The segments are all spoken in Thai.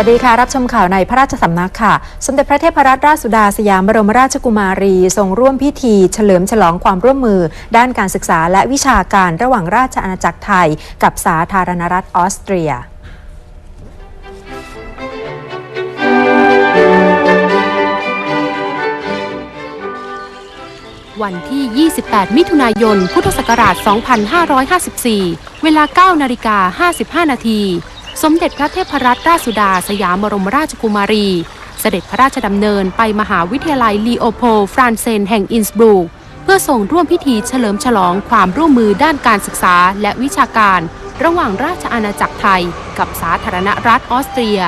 วัสดีค่ะ รับชมข่าวในพระราชสำนักค่ะ สมเด็จพระเทพรัตนราชสุดาสยามบรมราชกุมารี ทรงร่วมพิธี เฉลิมฉลองความร่วมมือ ด้านการศึกษาและวิชาการระหว่างราชอาณาจักรไทย กับสาธารณรัฐออสเตรียวันที่ 28 มิถุนายน พุทธศักราช 2554 เวลา 9 นาฬิกา 55 นาที สมเด็จพระเทพรัตนราชสุดาสยามบรมราชกุมารี เสด็จพระราชดำเนินไปมหาวิทยาลัยลีโอโพลฟรานเซนแห่งอินสบรูกเพื่อส่งร่วมพิธีเฉลิมฉลองความร่วมมือด้านการศึกษาและวิชาการ ระหว่างราชอาณาจักรไทย กับสาธารณรัฐออสเตรีย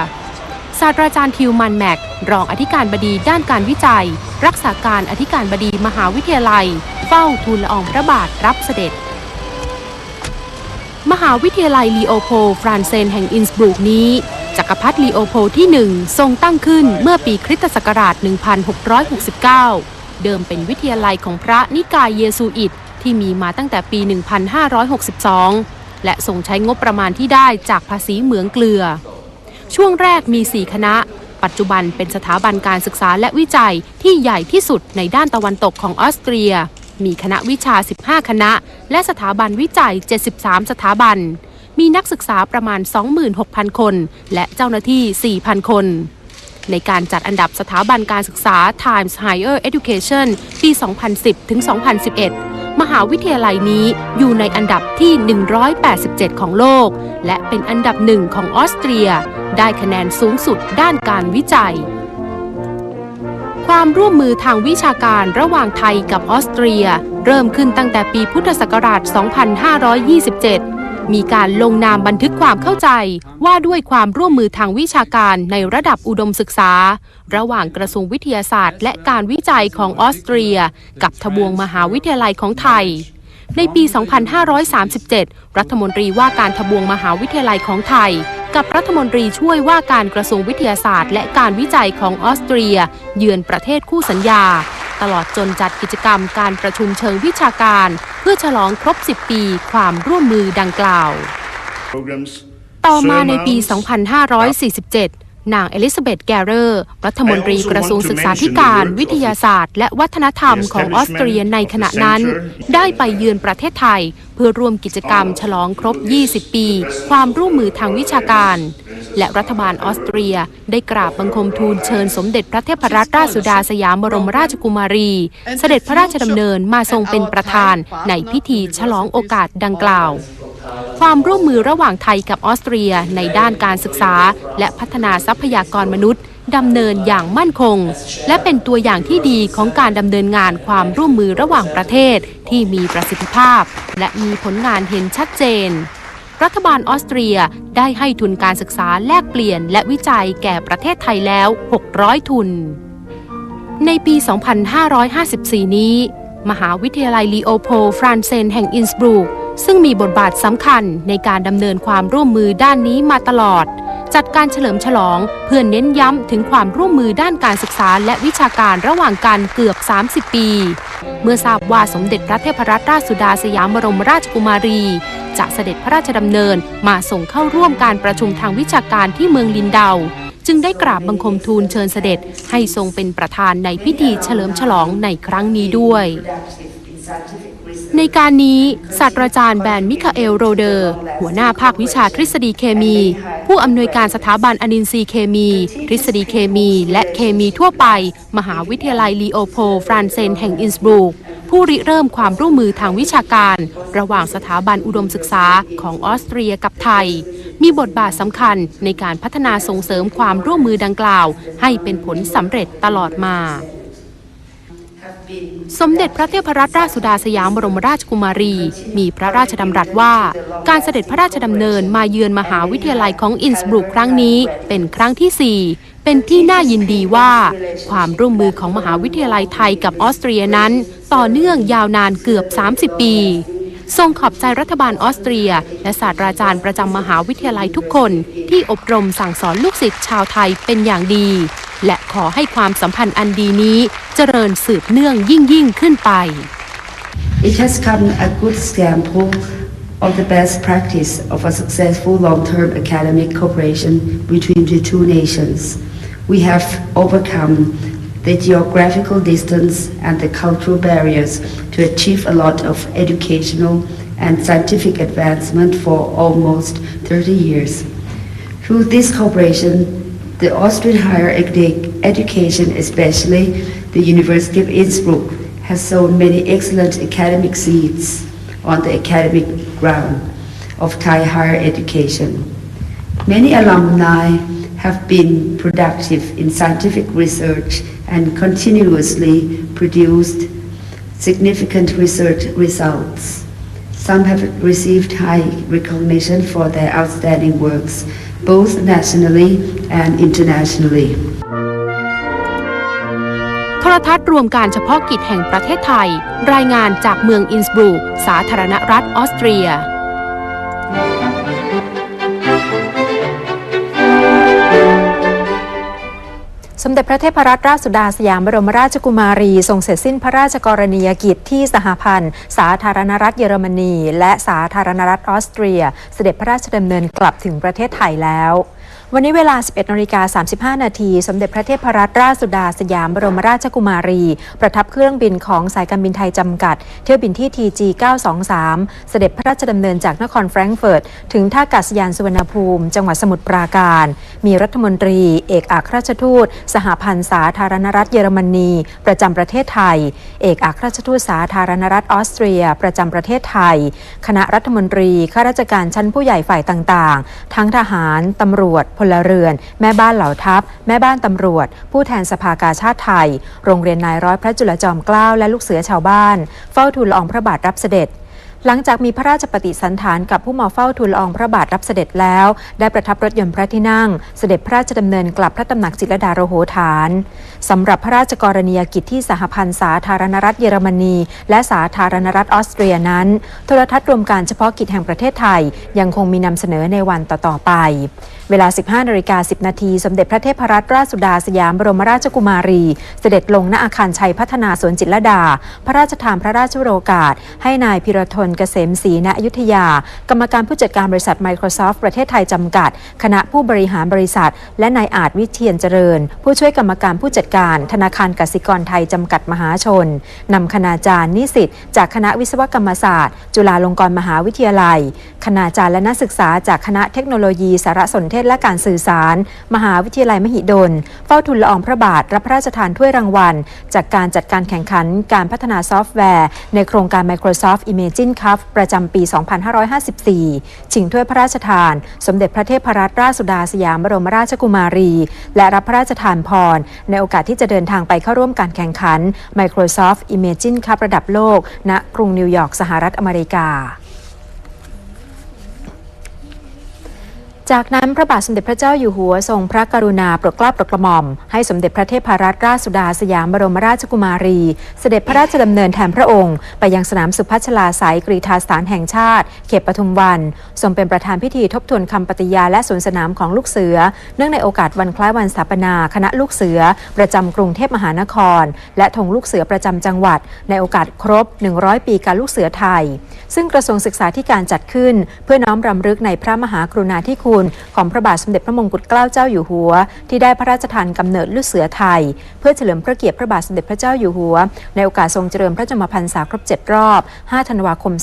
ศาสตราจารย์ทิวมันแม็ก รองอธิการบดีด้านการวิจัย รักษาการอธิการบดีมหาวิทยาลัย เฝ้าทูลละอองพระบาทรับเสด็จ มหาวิทยาลัยลีโอโพลฟรานเซนแห่งอินสบรูกนี้ จักรพรรดิลีโอโพลที่หนึ่งทรงตั้งขึ้นเมื่อปีคริสตศักราช 1669 เดิมเป็นวิทยาลัยของพระนิกายเยซูอิตที่มีมาตั้งแต่ปี 1562 และทรงใช้งบประมาณที่ได้จากภาษีเหมืองเกลือ ช่วงแรกมี 4 คณะ ปัจจุบันเป็นสถาบันการศึกษาและวิจัยที่ใหญ่ที่สุดในด้านตะวันตกของออสเตรีย มีคณะวิชา 15 คณะ และสถาบันวิจัย 73 สถาบัน มีนักศึกษาประมาณ 26,000 คน และเจ้าหน้าที่ 4,000 คน ในการจัดอันดับสถาบันการศึกษา Times Higher Education ปี 2010 ถึง 2011 มหาวิทยาลัยนี้อยู่ในอันดับที่ 187 ของโลก และเป็นอันดับหนึ่งของออสเตรีย ได้คะแนนสูงสุดด้านการวิจัย ความร่วมมือทางวิชาการระหว่างไทยกับออสเตรีย เริ่มขึ้นตั้งแต่ปีพุทธศักราช 2527 มีการลงนามบันทึกความเข้าใจว่าด้วยความร่วมมือทางวิชาการในระดับอุดมศึกษา ระหว่างกระทรวงวิทยาศาสตร์ และการวิจัยของออสเตรีย กับทบวงมหาวิทยาลัยของไทยในปี 2537 รัฐมนตรีว่าการทบวงมหาวิทยาลัยของไทย กับรัฐมนตรีช่วยว่าการกระทรวงวิทยาศาสตร์ และการวิจัยของออสเตรีย เยือนประเทศคู่สัญญา ตลอดจนจัดกิจกรรมการประชุมเชิงวิชาการ เพื่อฉลองครบ 10 ปีความร่วมมือดังกล่าว programs ต่อมาในปี 2547 นางเอลิซาเบธแกเรอร์รัฐมนตรีกระทรวงศึกษาธิการ วิทยาศาสตร์ และวัฒนธรรมของออสเตรียในขณะนั้น ได้ไปเยือนประเทศไทย เพื่อร่วมกิจกรรมฉลองครบ 20 ปี ความร่วมมือทางวิชาการ และรัฐบาลออสเตรียได้กราบบังคมทูลเชิญสมเด็จพระเทพรัตนราชสุดาสยามบรมราชกุมารี เสด็จพระราชดำเนินมาทรงเป็นประธานในพิธีฉลองโอกาสดังกล่าว ความร่วมมือระหว่างไทยกับออสเตรียในด้านการศึกษา และพัฒนาทรัพยากรมนุษย์ดำเนินอย่างมั่นคง และเป็นตัวอย่างที่ดีของการดำเนินงานความร่วมมือระหว่างประเทศที่มีประสิทธิภาพ และมีผลงานเห็นชัดเจน รัฐบาลออสเตรียได้ให้ทุนการศึกษาแลกเปลี่ยนและวิจัยแก่ประเทศไทยแล้ว 600 ทุน ในปี 2554 นี้ มหาวิทยาลัยลีโอโพลฟรานเซนแห่งอินสบรูก ซึ่งมีบทบาทสำคัญในการดำเนินความร่วมมือด้านนี้มาตลอด จัดการเฉลิมฉลองเพื่อเน้นย้ำถึงความร่วมมือด้านการศึกษาและวิชาการระหว่างกันเกือบ 30 ปี เมื่อทราบว่าสมเด็จพระเทพรัตนราชสุดาสยามบรมราชกุมารี จะเสด็จพระราชดำเนินมาส่งเข้าร่วมการประชุมทางวิชาการที่เมืองลินเดาจึงได้กราบบังคมทูลเชิญเสด็จให้ทรงเป็นประธานในพิธีเฉลิมฉลองในครั้งนี้ด้วย ในการนี้ศาสตราจารย์แบนมิคาเอลโรเดอร์ หัวหน้าภาควิชาทฤษฎีเคมี ผู้อำนวยการสถาบันอนินทรีย์เคมี ทฤษฎีเคมี และเคมีทั่วไป มหาวิทยาลัยลีโอโพฟรานเซนแห่งอินสบรูกผู้ริเริ่มความร่วมมือทางวิชาการ ระหว่างสถาบันอุดมศึกษาของออสเตรียกับไทย มีบทบาทสำคัญในการพัฒนาส่งเสริมความร่วมมือดังกล่าว ให้เป็นผลสำเร็จตลอดมา สมเด็จพระเทพรัตนราชสุดาสยามบรมราชกุมารี มีพระราชดำรัสว่า การเสด็จพระราชดำเนินมาเยือนมหาวิทยาลัยของอินสบรุกครั้งนี้เป็นครั้งที่ 4 เป็นที่น่ายินดีว่า ความร่วมมือของมหาวิทยาลัยไทยกับออสเตรียนั้น ต่อเนื่องยาวนานเกือบ 30 ปีทรงขอบใจรัฐบาลออสเตรีย และศาสตราจารย์ประจำมหาวิทยาลัยทุกคน ที่อบรมสั่งสอนลูกศิษย์ชาวไทยเป็นอย่างดี และขอให้ความสัมพันธ์อันดีนี้เจริญสืบเนื่องยิ่งยิ่งขึ้นไป It has come a good example of the best practice of a successful long-term academic cooperation between the two nations. We have overcome the geographical distance and the cultural barriers to achieve a lot of educational and scientific advancement for almost 30 years. Through this cooperation, the Austrian higher edu- education, especially the University of Innsbruck, has sown many excellent academic seeds on the academic ground of Thai higher education. Many alumni have been productive in scientific research and continuously produced significant research results. Some have received high recognition for their outstanding works, both nationally and internationally. โทรทัศน์รวมการเฉพาะกิจแห่งประเทศไทย รายงานจากเมืองอินสบรูกสาธารณรัฐออสเตรีย สมเด็จพระเทพรัตนราชสุดาสยามบรมราชกุมารีทรงเสร็จสิ้นพระราชกรณียกิจที่สหพันธ์ สาธารณรัฐเยอรมนี และสาธารณรัฐออสเตรีย เสด็จพระราชดำเนินกลับถึงประเทศไทยแล้ววันนี้เวลา 11นาฬิกา35 นาที สมเด็จพระเทพรัตนราชสุดาสยามบรมราชกุมารี ประทับเครื่องบินของสายการบินไทยจำกัด เที่ยวบินที่ TG 923 เสด็จพระราชดำเนินจากนครแฟรงก์เฟิร์ต ถึงท่าอากาศยานสุวรรณภูมิ จังหวัดสมุทรปราการ มีรัฐมนตรี เอกอัครราชทูตสหพันธ์สาธารณรัฐเยอรมนี ประจำประเทศไทย เอกอัครราชทูตสาธารณรัฐออสเตรีย ประจำประเทศไทย คณะรัฐมนตรีข้าราชการชั้นผู้ใหญ่ฝ่ายต่างๆ ทั้งทหารตำรวจ พลเรือน แม่บ้านเหล่าทัพ แม่บ้านตำรวจ ผู้แทนสภากาชาติไทย โรงเรียนนายร้อยพระจุลจอมเกล้าและลูกเสือชาวบ้าน เฝ้าทูลละอองพระบาทรับเสด็จ หลังจากมีพระราชปฏิสันถานกับผู้มาเฝ้าทูลอองพระบาทรับเสด็จแล้ว ได้ประทับรถยนต์พระที่นั่ง เสด็จพระราชดำเนินกลับพระตำหนักจิตรดาโรโหฐานสำหรับพระราชกรณียกิจที่สหพันธ์สาธารณรัฐเยอรมนี และสาธารณรัฐออสเตรียนั้น โทรทัศน์รวมการเฉพาะกิจแห่งประเทศไทย ยังคงมีนำเสนอในวันต่อๆไป เวลา 15นาฬิกา10 นาที สมเด็จพระเทพรัตนราชสุดาสยามบรมราชกุมารี เสด็จลงณอาคารชัยพัฒนาสวนจิตรดา พระราชทานพระราชโรกาสให้นายพิรทนเกษมศรีณอยุธยา กรรมการผู้จัดการบริษัท Microsoft ประเทศไทยจำกัด คณะผู้บริหารบริษัท และนายอาจวิเทียนเจริญ ผู้ช่วยกรรมการผู้จัดการ ธนาคารกสิกรไทยจำกัดมหาชนนำคณาจารย์นิสิตจากคณะวิศวกรรมศาสตร์ จุฬาลงกรณ์มหาวิทยาลัย คณาจารย์และนักศึกษาจากคณะเทคโนโลยีสารสนเทศและการสื่อสาร มหาวิทยาลัยมหิดล เฝ้าทุนละอองพระบาทรับพระราชทานถ้วยรางวัล จากการจัดการแข่งขันการพัฒนาซอฟต์แวร์ ในโครงการ Microsoft Imagine คัฟประจำปี 2554 ชิงถ้วยพระราชทาน สมเด็จพระเทพรัตนราชสุดาสยามบรมราชกุมารี และรับพระราชทานพร ในโอกาสที่จะเดินทางไปเข้าร่วมการแข่งขัน Microsoft Imagine Cup ระดับโลก ณ กรุงนิวยอร์กสหรัฐอเมริกา จากนั้นพระบาทสมเด็จพระเจ้าอยู่หัวทรงพระกรุณาโปรดเกล้าโปรดกระหม่อม ให้สมเด็จพระเทพรัตนราชสุดาสยามบรมราชกุมารี เสด็จพระราชดำเนินแทนพระองค์ ไปยังสนามสุพัชลาสายกรีธาสถานแห่งชาติ เขตปทุมวัน ทรงเป็นประธานพิธีทบทวนคำปฏิญาและสวนสนามของลูกเสือ เนื่องในโอกาสวันคล้ายวันสถาปนา คณะลูกเสือ ประจำกรุงเทพมหานคร และธงลูกเสือประจำจังหวัด ในโอกาสครบ 100 ปีการลูกเสือไทย ซึ่งกระทรวงศึกษาธิการจัดขึ้น เพื่อน้อมรำลึกในพระมหากรุณาธิคุณของพระบาทสมเด็จพระมงกุฎเกล้าเจ้าอยู่หัว ที่ได้พระราชทานกำเนิดลูกเสือไทย เพื่อเฉลิมพระเกียรติพระบาทสมเด็จพระเจ้าอยู่หัว ในโอกาสทรงเจริญพระชนมพรรษาครบ7รอบ 5 ธันวาคม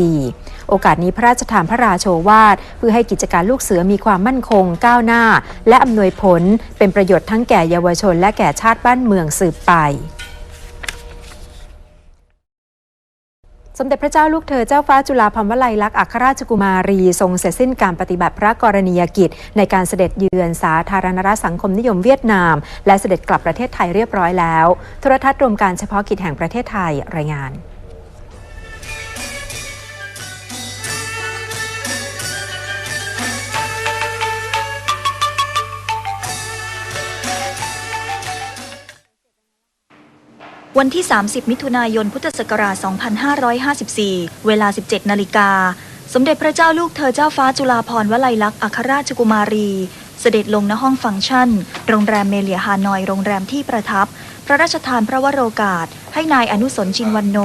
2554 โอกาสนี้พระราชทานพระราโชวาท เพื่อให้กิจการลูกเสือมีความมั่นคง ก้าวหน้า และอำนวยผล เป็นประโยชน์ทั้งแก่เยาวชน และแก่ชาติบ้านเมืองสืบไป สมเด็จพระเจ้าลูกเธอเจ้าฟ้าจุฬาภรณ์วลัยลักษณ์อัครราชกุมารี ทรงเสร็จสิ้นการปฏิบัติพระกรณียกิจ ในการเสด็จเยือนสาธารณรัฐสังคมนิยมเวียดนาม และเสด็จกลับประเทศไทยเรียบร้อยแล้ว โทรทัศน์รวมการเฉพาะกิจแห่งประเทศไทยรายงาน วันที่ 30 มิถุนายน พุทธศักราช 2554 เวลา 17 นาฬิกา สมเด็จพระเจ้าลูกเธอเจ้าฟ้าจุฬาภรณ์วลัยลักษณ์อัครราชกุมารี เสด็จลงณห้องฟังก์ชัน โรงแรมเมเลียฮานอย โรงแรมที่ประทับ พระราชทานพระวโรกาส ให้นายอนุสนชินวันโน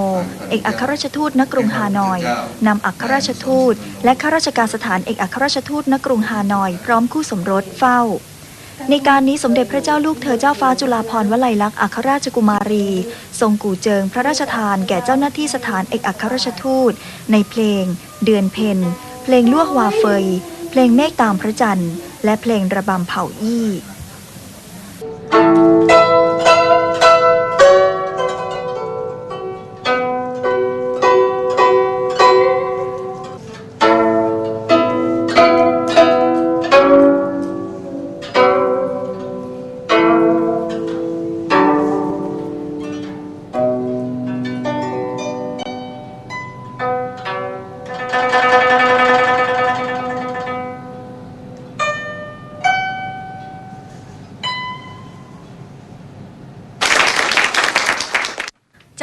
เอกอัครราชทูตณกรุงฮานอย นำอัครราชทูต และข้าราชการสถานเอกอัครราชทูตณกรุงฮานอย พร้อมคู่สมรสเฝ้า ในการนี้สมเด็จพระเจ้าลูกเธอเจ้าฟ้าจุฬาภรณ์วลัยลักษณ์อัครราชกุมารี ทรงกู่เจิงพระราชทานแก่เจ้าหน้าที่สถานเอกอัครราชทูต ในเพลง เดือนเพนเพลงลวกววาเฟย เพลงเมฆตามพระจันทร์ และเพลงระบำเผาอี้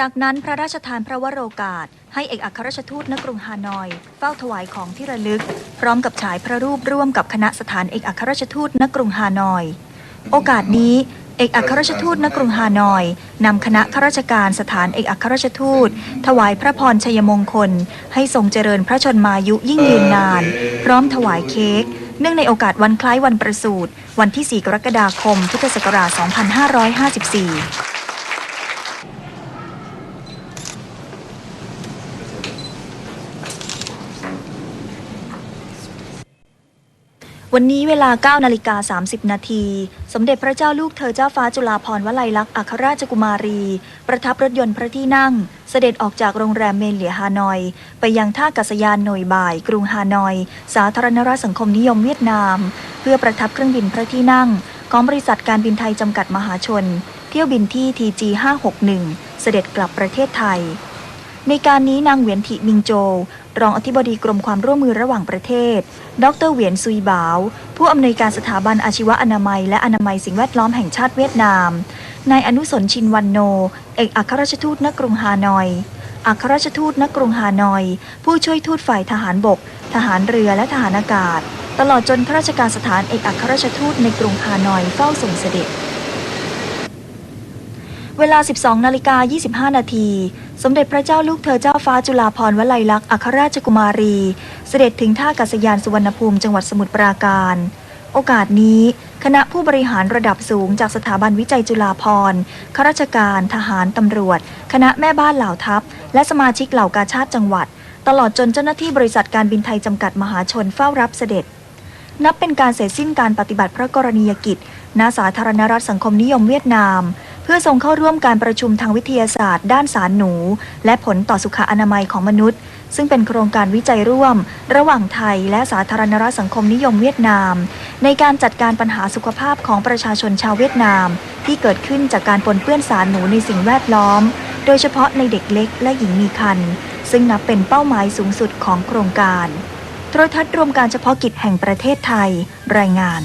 จากนั้นพระราชทานพระวโรกาส ให้เอกอัครราชทูตณกรุงฮานอย เฝ้าถวายของที่ระลึก พร้อมกับฉายพระรูปร่วมกับคณะสถานเอกอัครราชทูตณกรุงฮานอย โอกาสนี้เอกอัครราชทูตณกรุงฮานอย นำคณะข้าราชการสถานเอกอัครราชทูต ถวายพระพรชัยมงคล ให้ทรงเจริญพระชนมายุยิ่งยืนนาน พร้อมถวายเค้ก เนื่องในโอกาสวันคล้ายวันประสูติวันที่ 4 กรกฎาคม พุทธศักราช 2554 วันนี้เวลา 9 นาฬิกา 30 นาที สมเด็จพระเจ้าลูกเธอเจ้าฟ้าจุฬาภรณ์วลัยลักษณ์อัครราชกุมารี ประทับรถยนต์พระที่นั่ง เสด็จออกจากโรงแรมเมนเหลียฮานอย ไปยังท่ากัศยานหน่วยบ่าย กรุงฮานอย สาธารณรัฐสังคมนิยมเวียดนาม เพื่อประทับเครื่องบินพระที่นั่ง ของบริษัทการบินไทยจำกัดมหาชน เที่ยวบินที่ TG 561 เสด็จกลับประเทศไทย ในการนี้นางเหวียนถิมิงโจ รองอธิบดีกรมความร่วมมือระหว่างประเทศ ดรเหวียนซุยบาว ผู้อำนวยการสถาบันอาชีวอนามัย และอนามัยสิ่งแวดล้อมแห่งชาติเวียดนาม นายอนุสนชินวันโน เอกอัครราชทูตณกรุงฮานอย อัครราชทูตณกรุงฮานอย ผู้ช่วยทูตฝ่ายทหารบก ทหารเรือและทหารอากาศ ตลอดจนข้าราชการสถานเอกอัครราชทูตในกรุงฮานอยเฝ้าส่งเสด็จ เวลา 12 นาฬิกา 25 นาที สมเด็จพระเจ้าลูกเธอเจ้าฟ้าจุฬาภรณ์วลัยลักษณ์อัครราชกุมารี เสด็จถึงท่ากัศยานสุวรรณภูมิจังหวัดสมุทรปราการ โอกาสนี้ คณะผู้บริหารระดับสูงจากสถาบันวิจัยจุฬาภรณ์ข้าราชการ ทหาร ตำรวจ คณะแม่บ้านเหล่าทัพ และสมาชิกเหล่ากาชาติจังหวัด ตลอดจนเจ้าหน้าที่บริษัทการบินไทยจำกัดมหาชนเฝ้ารับเสด็จ นับเป็นการเสร็จสิ้นการปฏิบัติพระกรณียกิจณสาธารณรัฐสังคมนิยมเวียดนาม เพื่อทรงเข้าร่วมการประชุมทางวิทยาศาสตร์ ด้านสารหนู และผลต่อสุขอนามัยของมนุษย์ ซึ่งเป็นโครงการวิจัยร่วม ระหว่างไทยและสาธารณรัฐสังคมนิยมเวียดนาม ในการจัดการปัญหาสุขภาพของประชาชนชาวเวียดนาม ที่เกิดขึ้นจากการปนเปื้อนสารหนูในสิ่งแวดล้อม โดยเฉพาะในเด็กเล็กและหญิงมีครรภ์ซึ่งนับเป็นเป้าหมายสูงสุดของโครงการโทรทัศน์รวมการเฉพาะกิจแห่งประเทศไทย รายงาน